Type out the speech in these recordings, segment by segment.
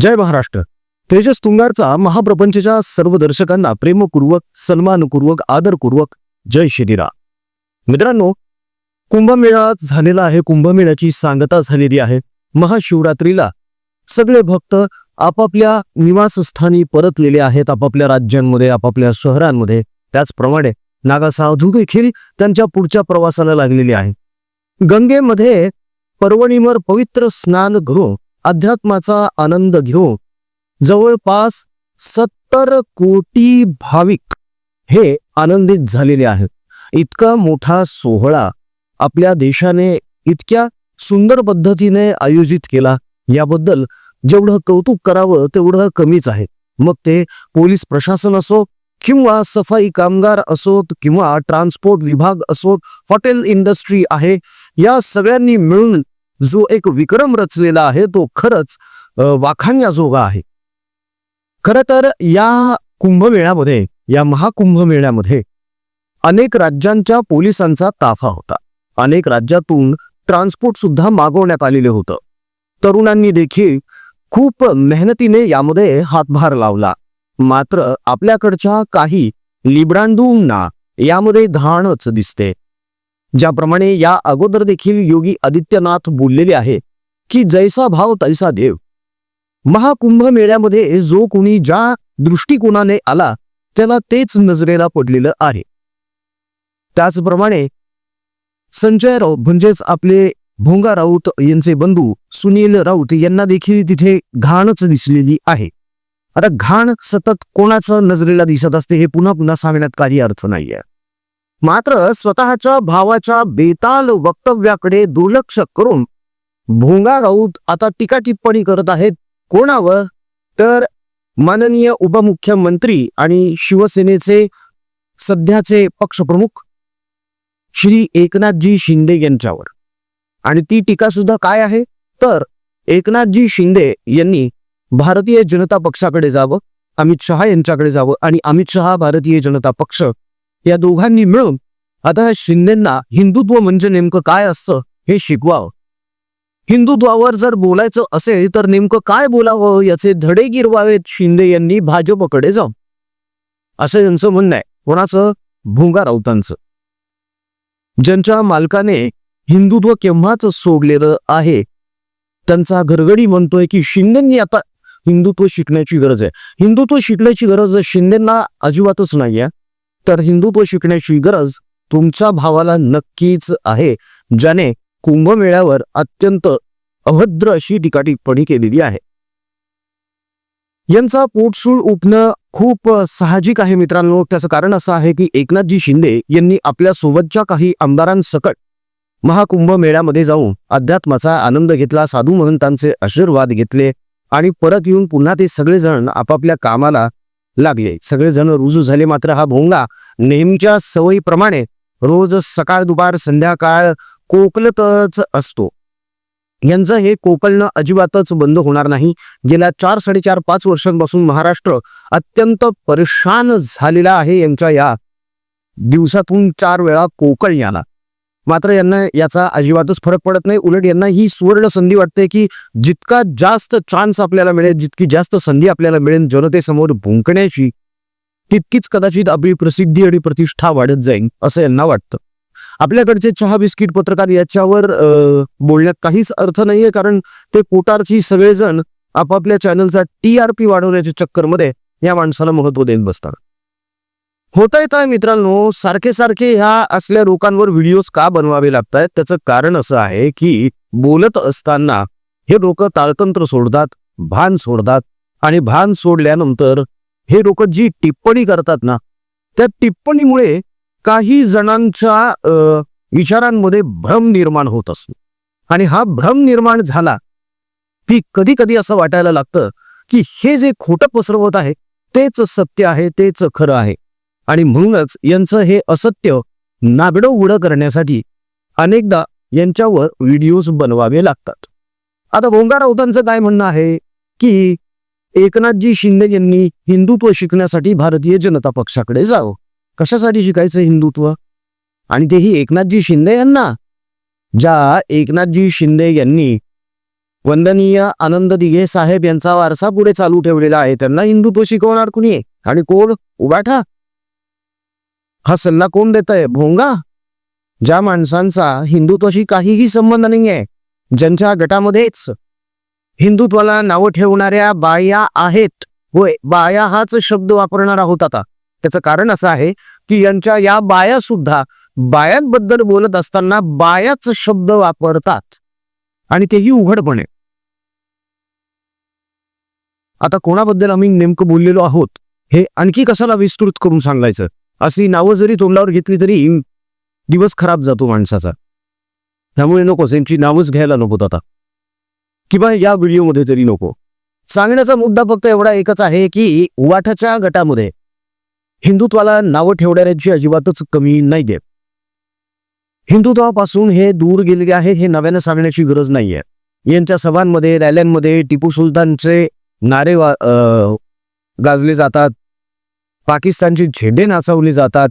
जय महाराष्ट्र. तेजस तुंगारचा महाप्रपंचच्या सर्व दर्शकांना प्रेमपूर्वक सन्मानपूर्वक आदरपूर्वक जय श्रीराम मित्रांनो कुंभमेळा झालेला आहे कुंभमेळ्याची सांगता झालेली आहे. महाशिवरात्रीला सगळे भक्त आपापल्या निवासस्थानी परतलेले आहेत आपापल्या राज्यांमध्ये आपापल्या शहरांमध्ये. त्याचप्रमाणे नागासाधू देखील त्यांच्या पुढच्या प्रवासाला लागलेले आहे गंगेमध्ये पर्वणीवर पवित्र स्नान करून अध्यात्माचा आनंद घेऊन जवळपास सत्तर कोटी भाविक हे आनंदित झालेले आहेत. इतका मोठा सोहळा आपल्या देशाने इतक्या सुंदर पद्धतीने आयोजित केला याबद्दल जेवढं कौतुक करावं तेवढं कमीच आहे. मग ते पोलीस प्रशासन असो किंवा सफाई कामगार असोत किंवा ट्रान्सपोर्ट विभाग असोत हॉटेल इंडस्ट्री आहे या सगळ्यांनी मिळून जो एक विक्रम रचलेला आहे तो खरंच अ, वाखाणण्याजोगा आहे. खरं तर या कुंभमेळ्यामध्ये या महाकुंभमेळ्यामध्ये अनेक राज्यांच्या पोलिसांचा ताफा होता. अनेक राज्यातून ट्रान्सपोर्ट सुद्धा मागवण्यात आलेले होतं. तरुणांनी देखील खूप मेहनतीने यामध्ये हातभार लावला. मात्र आपल्याकडच्या काही लिब्रांडूंना यामध्ये घाणच दिसते. ज्याप्रमाणे या अगोदर देखील योगी आदित्यनाथ बोललेले आहे की जैसा भाव तैसा देव. महाकुंभ मेळ्यामध्ये जो कोणी ज्या दृष्टिकोनाने आला त्याला तेच नजरेला पडलेलं आहे. त्याचप्रमाणे संजय राऊत म्हणजेच आपले भोंगा राऊत यांचे बंधू सुनील राऊत यांना देखील तिथे घाणच दिसलेली आहे. आता घाण सतत कोणाचं नजरेला दिसत असते हे पुन्हा पुन्हा सांगण्यात काही अर्थ नाहीये. मात्र स्वतःच्या भावाच्या बेताल वक्तव्याकडे दुर्लक्ष करून भोंगा राऊत आता टीका टिप्पणी करत आहेत. कोणावर? तर माननीय उपमुख्यमंत्री आणि शिवसेनेचे सध्याचे पक्षप्रमुख श्री एकनाथजी शिंदे यांच्यावर. आणि ती टीका सुद्धा काय आहे? तर एकनाथजी शिंदे यांनी भारतीय जनता पक्षाकडे जावं अमित शहा यांच्याकडे जावं आणि अमित शहा भारतीय जनता पक्ष या दोघांनी मिळून आता शिंदेंना हिंदुत्व म्हणजे नेमकं काय असतं हे शिकवावं. हिंदुत्वावर जर बोलायचं असेल तर नेमकं काय बोलावं याचे धडे गिरवावेत शिंदे यांनी भाजपकडे जाऊन. असं यांचं म्हणणं आहे. कोणाचं? भुंगा राऊतांचं. ज्यांच्या मालकाने हिंदुत्व केव्हाच सोडलेलं आहे त्यांचा घरगडी म्हणतोय की शिंदेंनी आता हिंदुत्व शिकण्याची गरज आहे. हिंदुत्व शिकण्याची गरज शिंदेंना अजिबातच नाहीये. तर हिंदुत्व शिकण्याची गरज तुमच्या भावाला नक्कीच आहे ज्याने कुंभमेळ्यावर अत्यंत अभद्र अशी टीका टिप्पणी केलेली आहे. यांचा पोटसूळ उपणं खूप साहजिक आहे मित्रांनो. त्याचं कारण असं आहे की एकनाथजी शिंदे यांनी आपल्या सोबतच्या काही आमदारांसकट महाकुंभ मेळ्यामध्ये जाऊन अध्यात्माचा आनंद घेतला साधू महंतांचे आशीर्वाद घेतले आणि परत येऊन पुन्हा ते सगळेजण आपापल्या कामाला लागले. सगळेजण रुजू झाले मात्र हा भोंगा नेहमीच्या सवयीप्रमाणे रोज सकाळ दुपार संध्याकाळ कोकलतच असतो. यांचं हे कोकलनं अजिबातच बंद होणार नाही. गेल्या चार साडेचार पाच वर्षांपासून महाराष्ट्र अत्यंत परेशान झालेला आहे यांच्या या दिवसातून चार वेळा कोकळ याला मात्र यांना याचा अजिबातच फरक पडत नाही. उलट यांना ही सुवर्ण संधी वाटते की जितका जास्त चान्स आपल्याला मिळेल जितकी जास्त संधी आपल्याला मिळेल जनतेसमोर भुंकण्याची तितकीच कदाचित आपली प्रसिद्धी आणि प्रतिष्ठा वाढत जाईल असं यांना वाटतं. आपल्याकडचे चहा बिस्किट पत्रकार याच्यावर बोलण्यात काहीच अर्थ नाहीये कारण ते कोटारची सगळेजण आपापल्या चॅनलचा टी आर पी वाढवण्याच्या चक्करमध्ये या माणसाला महत्त्व देत बसतात. होत येत मित्रांनो? सारखे सारखे ह्या असल्या लोकांवर व्हिडिओज का बनवावे लागत आहेत त्याचं कारण असं आहे की बोलत असताना हे लोक ताळतंत्र सोडतात भान सोडतात आणि भान सोडल्यानंतर हे लोक जी टिप्पणी करतात ना त्या टिप्पणीमुळे काही जणांच्या विचारांमध्ये भ्रम निर्माण होत असतो. आणि हा भ्रम निर्माण झाला की कधी कधी असं वाटायला लागतं की हे जे खोटं पसरवत आहे तेच सत्य आहे तेच खरं आहे. आणि म्हणूनच यांचं हे असत्य नागडं उडं करण्यासाठी अनेकदा यांच्यावर व्हिडिओज बनवावे लागतात. आता गोंगा राऊतांचं काय म्हणणं आहे? की एकनाथजी शिंदे यांनी हिंदुत्व शिकण्यासाठी भारतीय जनता पक्षाकडे जावं. कशासाठी शिकायचं हिंदुत्व? आणि तेही एकनाथजी शिंदे यांना? ज्या एकनाथजी शिंदे यांनी वंदनीय आनंद दिघे साहेब यांचा वारसा पुढे चालू ठेवलेला आहे त्यांना हिंदुत्व शिकवणार कुणी आणि कोण? उबाठा हा सल्ला कोण देत आहे भोंगा? ज्या माणसांचा हिंदुत्वाशी काहीही संबंध नाही आहे ज्यांच्या गटामध्येच हिंदुत्वाला नावं ठेवणाऱ्या बाया आहेत. होय बाया हाच शब्द वापरणार आहोत आता. त्याचं कारण असं आहे की यांच्या या बाया सुद्धा बायांबद्दल बोलत असताना बायाच शब्द वापरतात. आणि तेही उघडपणे. आता कोणाबद्दल आम्ही नेमकं बोललेलो आहोत हे आणखी कशाला विस्तृत करून सांगायचं? अशी नावं जरी तोंडावर घेतली तरी दिवस खराब जातो माणसाचा. त्यामुळे नको यांची नावच घ्यायला नकोत आता. किंवा या व्हिडिओमध्ये तरी नको. सांगण्याचा मुद्दा फक्त एवढा एकच आहे की उवाठाच्या गटामध्ये हिंदुत्वाला नावं ठेवणाऱ्यांची अजिबातच कमी नाही देत. हिंदुत्वापासून हे दूर गेलेले आहे हे नव्यानं सांगण्याची गरज नाहीये. यांच्या सभांमध्ये रॅल्यांमध्ये टिपू सुलतानचे नारे वा गाजले जातात. पाकिस्तानची झेंडे नाचवले जातात.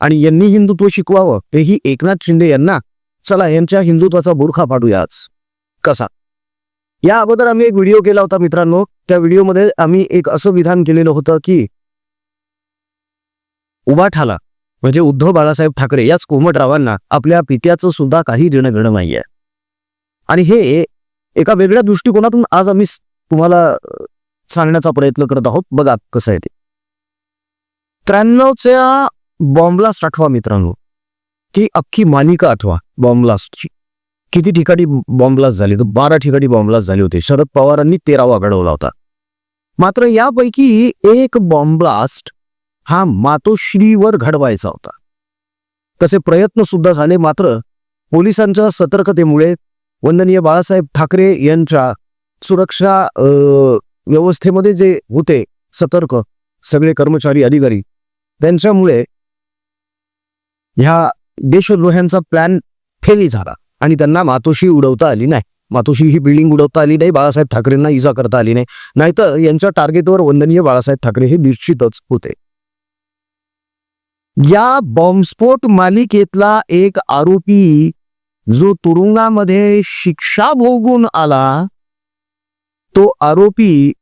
आणि यांनी हिंदुत्व शिकवावं तेही एकनाथ शिंदे यांना. चला यांच्या हिंदुत्वाचा बुरखा पाडूयाच कसा? या अगोदर आम्ही एक व्हिडिओ केला होता मित्रांनो. त्या व्हिडिओमध्ये आम्ही एक असं विधान केलेलं होतं की उभा ठाला म्हणजे उद्धव बाळासाहेब ठाकरे याच कोमटरावांना आपल्या पित्याचं सुद्धा काही देणं घेणं नाहीये. आणि हे एका वेगळ्या दृष्टिकोनातून आज आम्ही तुम्हाला सांगण्याचा प्रयत्न करत आहोत. बघा कसं आहे ते. त्र्याण्णवच्या बॉम्बलास्ट आठवा मित्रांनो. ती अख्खी मालिका आठवा बॉम्बलास्टची किती ठिकाणी बॉम्बलास्ट झाले? तर बारा ठिकाणी बॉम्बलास्ट झाले होते. शरद पवारांनी तेरावा घडवला होता. मात्र यापैकी एक बॉम्बलास्ट हा मातोश्रीवर घडवायचा होता. तसे प्रयत्न सुद्धा झाले मात्र पोलिसांच्या सतर्कतेमुळे वंदनीय बाळासाहेब ठाकरे यांच्या सुरक्षा व्यवस्थेमध्ये जे होते सतर्क सगळे कर्मचारी अधिकारी त्यांच्यामुळे ह्या देशद्रोह्यांचा प्लॅन फेली झाला. आणि त्यांना मातोशी उडवता आली नाही. मातोशी ही बिल्डिंग उडवता आली नाही बाळासाहेब ठाकरेंना इजा करता आली नाही. नाहीतर यांच्या टार्गेटवर वंदनीय बाळासाहेब ठाकरे हे निश्चितच होते. या बॉम्बस्फोट मालिकेतला एक आरोपी जो तुरुंगामध्ये शिक्षा भोगून आला तो आरोपी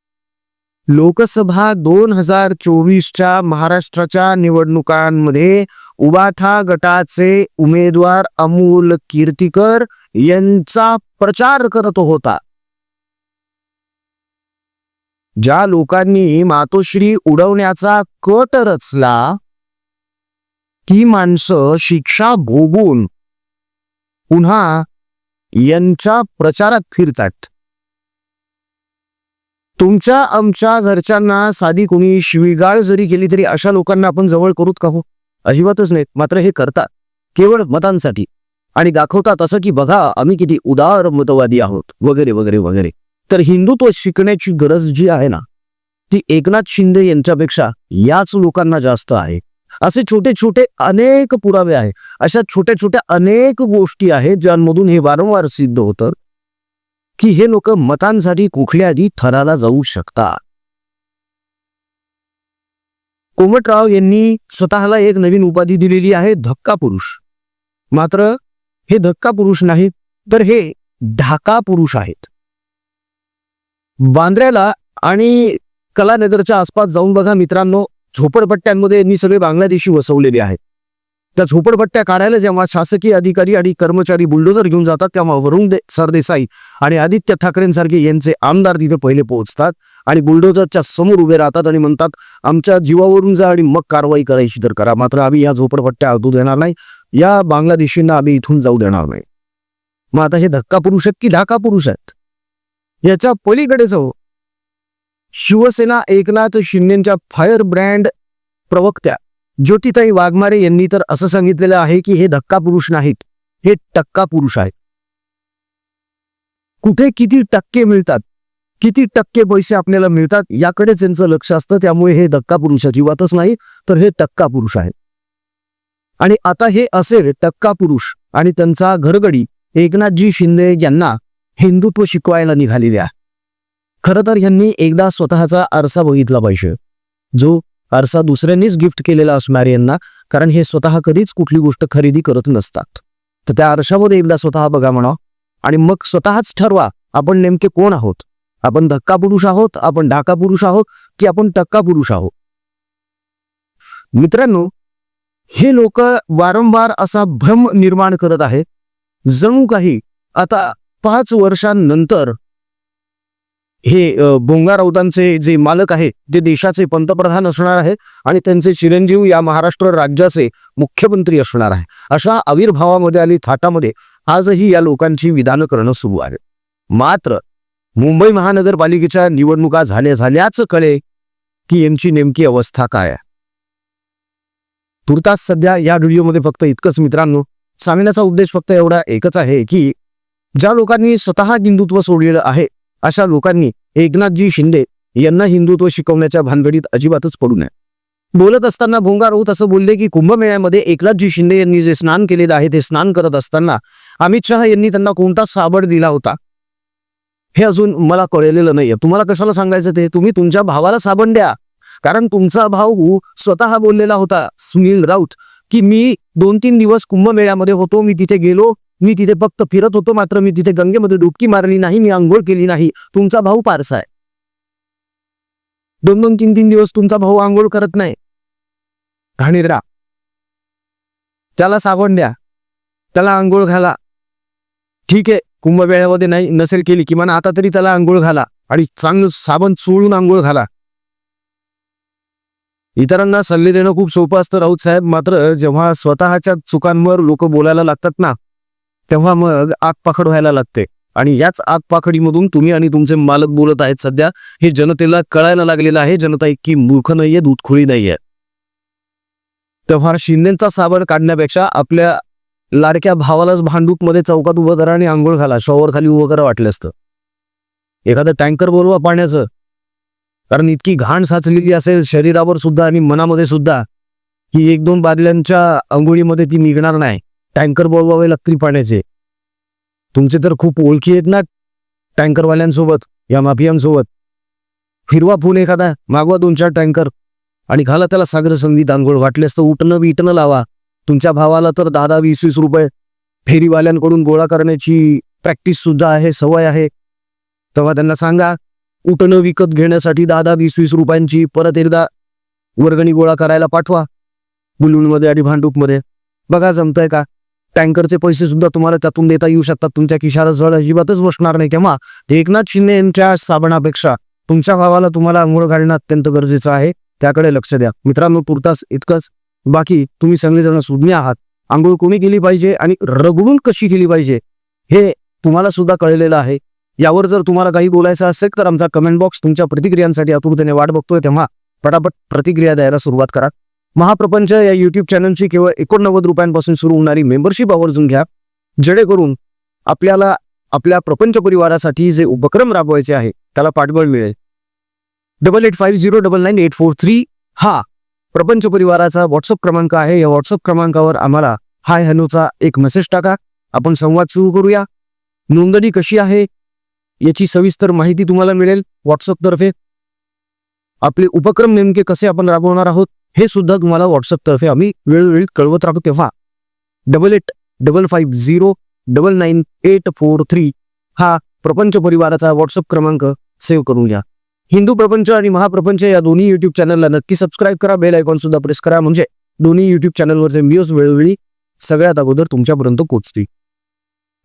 लोकसभा दोन हजार चोवीसच्या महाराष्ट्राच्या निवडणुकांमध्ये उबाठा गटाचे उमेदवार अमोल कीर्तिकर यांचा प्रचार करत होता. ज्या लोकांनी मातोश्री उडवण्याचा कट रचला ती माणसं शिक्षा भोगून पुन्हा यांच्या प्रचारात फिरतात. तुमच्या आमच्या घरच्यांना साधी कोणी शिवीगाळ जरी केली तरी अशा लोकांना आपण जवळ करूत का हो? अजिबातच नाही. मात्र हे करतात. केवळ मतांसाठी. आणि दाखवतात असं की बघा आम्ही किती उदार मतवादी आहोत. वगैरे वगैरे वगैरे. तर हिंदुत्व शिकण्याची गरज जी आहे ना ती एकनाथ शिंदे यांच्यापेक्षा याच लोकांना जास्त आहे. असे छोटे छोटे अनेक पुरावे आहे अशा छोट्या छोट्या अनेक गोष्टी आहेत ज्यांमधून हे वारंवार सिद्ध होतं. की हे लोक मतांसाठी कुठल्याही थराला जाऊ शकतात. कोमटराव यांनी स्वतःला एक नवीन उपाधी दिलेली आहे धक्का पुरुष. मात्र हे धक्का पुरुष नाहीत तर हे ढाका पुरुष आहेत. बांद्र्याला आणि कलानगरच्या आसपास जाऊन बघा मित्रांनो झोपडपट्ट्यांमध्ये यांनी सगळे बांगलादेशी वसवलेले आहेत. त्या झोपडपट्ट्या काढायला जेव्हा शासकीय अधिकारी आणि कर्मचारी बुलडोजर घेऊन जातात तेव्हा वरुण दे सरदेसाई आणि आदित्य ठाकरेंसारखे यांचे आमदार तिथे पहिले पोहोचतात आणि बुलडोजरच्या समोर उभे राहतात आणि म्हणतात आमच्या जीवावरून जा आणि मग कारवाई करायची तर करा. मात्र आम्ही या झोपडपट्ट्या आदू देणार नाही. या बांगलादेशींना आम्ही इथून जाऊ देणार नाही. मग आता हे धक्का पुरुष आहेत की ढाका पुरुष आहेत? याच्या पलीकडे जाऊ. शिवसेना एकनाथ शिंदेच्या फायर ब्रँड प्रवक्त्या ज्योतिताई वाघमारे यांनी तर असं सांगितलेलं आहे की हे धक्का पुरुष नाहीत हे टक्का पुरुष आहेत. कुठे किती टक्के मिळतात किती टक्के पैसे आपल्याला मिळतात याकडेच त्यांचं लक्ष असतं त्यामुळे हे धक्का पुरुष अजिबातच नाही तर हे टक्का पुरुष आहेत. आणि आता हे असेल टक्का पुरुष आणि त्यांचा घरगडी एकनाथजी शिंदे यांना हिंदुत्व शिकवायला निघालेल्या. खरं तर ह्यांनी एकदा स्वतःचा आरसा बघितला पाहिजे जो आरसा दुसऱ्यांनीच गिफ्ट केलेला असणार यांना कारण हे स्वतः कधीच कुठली गोष्ट खरेदी करत नसतात. तर त्या आरशामध्ये एकदा स्वतः बघा म्हणा. आणि मग स्वतःच ठरवा आपण नेमके कोण आहोत? आपण धक्का पुरुष आहोत आपण ढाका पुरुष आहोत की आपण टक्का पुरुष आहोत? मित्रांनो हे लोक वारंवार असा भ्रम निर्माण करत आहे जणू काही आता पाच वर्षांनंतर हे भोंगा राऊतांचे जे मालक आहे ते देशाचे पंतप्रधान असणार आहे आणि त्यांचे चिरंजीव या महाराष्ट्र राज्याचे मुख्यमंत्री असणार आहे. अशा आविर्भावामध्ये आणि थाटामध्ये आजही या लोकांची विधानं करणं सुरू आहे. मात्र मुंबई महानगरपालिकेच्या निवडणुका झाल्या झाल्याच कळे की यांची नेमकी अवस्था काय आहे. तुर्तास सध्या या व्हिडिओमध्ये फक्त इतकंच मित्रांनो. सांगण्याचा उद्देश फक्त एवढा एकच आहे की ज्या लोकांनी स्वतः हिंदुत्व सोडलेलं आहे अशा लोकांनी एकनाथजी शिंदे यांना हिंदुत्व शिकवण्याच्या भानगडीत अजिबातच पडू नये. बोलत असताना भोंगा राऊत असं बोलले की कुंभमेळ्यामध्ये एकनाथजी शिंदे यांनी जे स्नान केलेलं आहे ते स्नान करत असताना अमित शहा यांनी त्यांना कोणता साबड दिला होता? हे अजून मला कळलेलं नाहीये. तुम्हाला कशाला सांगायचं ते? तुम्ही तुमच्या भावाला साबण द्या. कारण तुमचा भाऊ स्वतः बोललेला होता सुनील राऊत की मी दोन तीन दिवस कुंभमेळ्यामध्ये होतो मी तिथे गेलो मी तिथे फक्त फिरत होतो मात्र मी तिथे गंगेमध्ये डुबकी मारली नाही मी आंघोळ केली नाही. तुमचा भाऊ पारसा आहे. दोन दोन तीन तीन दिवस तुमचा भाऊ आंघोळ करत नाही. घाणेरडा त्याला साबण द्या. त्याला आंघोळ घाला. ठीक आहे कुंभमेळ्यामध्ये नाही नसेल केली किमान आता तरी त्याला आंघोळ घाला आणि चांगलं साबण चोळून आंघोळ घाला. इतरांना सल्ले देणं खूप सोपं असतं राऊत साहेब मात्र जेव्हा स्वतःच्या चुकांवर लोक बोलायला लागतात ना तेव्हा मग आग पाखड व्हायला लागते. आणि याच आगपाखडीमधून तुम्ही आणि तुमचे मालक बोलत आहेत सध्या हे जनतेला कळायला लागलेलं आहे. जनता इतकी मूर्ख नाहीये दूधखोळी नाहीये. तेव्हा शिंदेचा साबण काढण्यापेक्षा आपल्या लाडक्या भावालाच भांडूपमध्ये चौकात उभं करा आणि आंघोळ घाला. शॉवर खाली उभं करा वाटलं असतं. एखादं टँकर बोलवा पाण्याचं. कारण इतकी घाण साचलेली असेल शरीरावर सुद्धा आणि मनामध्ये सुद्धा की एक दोन बादल्यांच्या अंघोळीमध्ये ती निघणार नाही. टँकर बोलवावे लागतील पाण्याचे. तुमचे तर खूप ओळखी आहेत ना टँकरवाल्यांसोबत या माफियांसोबत. हिरवा फुल एखादा मागवा दोन चार टँकर आणि घाला त्याला सागर संगीत आंघोळ. वाटले असतं उठणं बिटणं लावा. तुमच्या भावाला तर दहा दहा वीस वीस रुपये फेरीवाल्यांकडून गोळा करण्याची प्रॅक्टिस सुद्धा आहे सवय आहे. तेव्हा त्यांना सांगा उठणं विकत घेण्यासाठी दहा दहा वीस वीस रुपयांची परत एकदा वर्गणी गोळा करायला पाठवा. बुलूनमध्ये आणि भांडूपमध्ये. बघा जमतंय का? टँकरचे पैसे सुद्धा तुम्हाला त्यातून देता येऊ शकतात. तुमच्या खिशाला जळ अजिबातच बसणार नाही. तेव्हा एकनाथ शिंदे यांच्या साबणापेक्षा तुमच्या भावाला तुम्हाला आंघोळ घालणं अत्यंत गरजेचं आहे. त्याकडे लक्ष द्या. मित्रांनो तुर्तास इतकंच. बाकी तुम्ही सगळेजण सुज्ञ आहात. आंघोळ कोणी केली पाहिजे आणि रगडून कशी केली पाहिजे हे तुम्हाला सुद्धा कळलेलं आहे. यावर जर तुम्हाला काही बोलायचं असेल तर आमचा कमेंट बॉक्स तुमच्या प्रतिक्रियांसाठी आतुरतेने वाट बघतोय. तेव्हा पटापट प्रतिक्रिया द्यायला सुरुवात करा. महाप्रपंच या युट्यूब चॅनलची केवळ एकोणनव्वद रुपयांपासून सुरू होणारी मेंबरशिप आवर्जून घ्या. जेणेकरून आपल्याला आपल्या प्रपंच परिवारासाठी जे उपक्रम राबवायचे आहे त्याला पाठबळ मिळेल. Double eight five zero double nine eight four three हा प्रपंच परिवाराचा व्हॉट्सअप क्रमांक आहे. या व्हॉट्सअप क्रमांकावर आम्हाला हाय हॅलोचा एक मेसेज टाका. आपण संवाद सुरू करूया. नोंदणी कशी आहे? याची सविस्तर माहिती तुम्हाला मिळेल व्हॉट्सअपतर्फे आपले उपक्रम नेमके कसे आपण राबवणार आहोत? हे सुद्धा तुम्हाला व्हॉट्सअपतर्फे आम्ही वेळोवेळी कळवत राहतो. तेव्हा double eight double five zero double nine eight four three हा प्रपंच परिवाराचा व्हॉट्सअप क्रमांक सेव्ह करून घ्या. हिंदू प्रपंच आणि महाप्रपंच या दोन्ही युट्यूब चॅनलला नक्की सबस्क्राईब करा. बेल आयकॉन सुद्धा प्रेस करा. म्हणजे दोन्ही युट्यूब चॅनलवरचे व्हिडिओज वेळोवेळी सगळ्यात अगोदर तुमच्यापर्यंत पोहोचतील.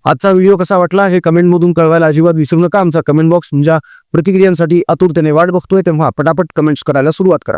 आजचा व्हिडिओ कसा वाटला हे कमेंटमधून कळवायला अजिबात विसरू नका. आमचा कमेंट बॉक्स तुमच्या प्रतिक्रियांसाठी आतुरतेने वाट बघतोय. तेव्हा पटापट कमेंट्स करायला सुरुवात करा.